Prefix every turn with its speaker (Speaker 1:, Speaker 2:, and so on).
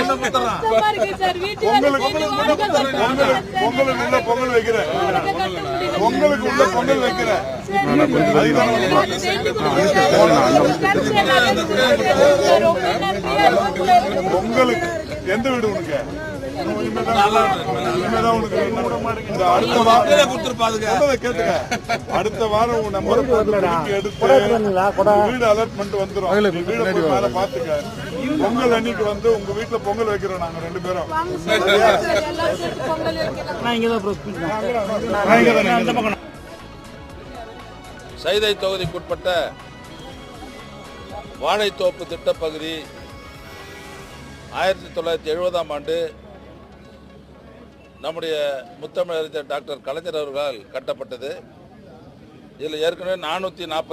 Speaker 1: என்ன
Speaker 2: பண்ணணும்.
Speaker 1: பொங்கலுக்கு பொங்கலுக்கு உள்ள பொங்கல் வைக்கிறேன். பொங்கலுக்கு உள்ள பொங்கல் வைக்கிறேன். பொங்கலுக்கு எந்த வீடு உனக்கு? அடுத்த வாரம் சொல்றதை அடுத்த வாரம் எடுத்து வீடு அலர்ட்மெண்ட் வந்துரும் வீடு மேல பாத்துக்க பொங்கல் அன்னைக்கு வந்து உங்க வீட்டுல பொங்கல் வைக்கிறோம் நாங்க ரெண்டு பேரும்
Speaker 3: சைதை தொகுதிக்குட்பட்ட வாழைத்தோப்பு திட்டப்பகுதி ஆயிரத்தி தொள்ளாயிரத்தி எழுபதாம் ஆண்டு நம்முடைய முத்தமிழறிஞர் டாக்டர் கலைஞர் அவர்களால் கட்டப்பட்டது. இதில் ஏற்கனவே நானூற்றி நாற்பத்தி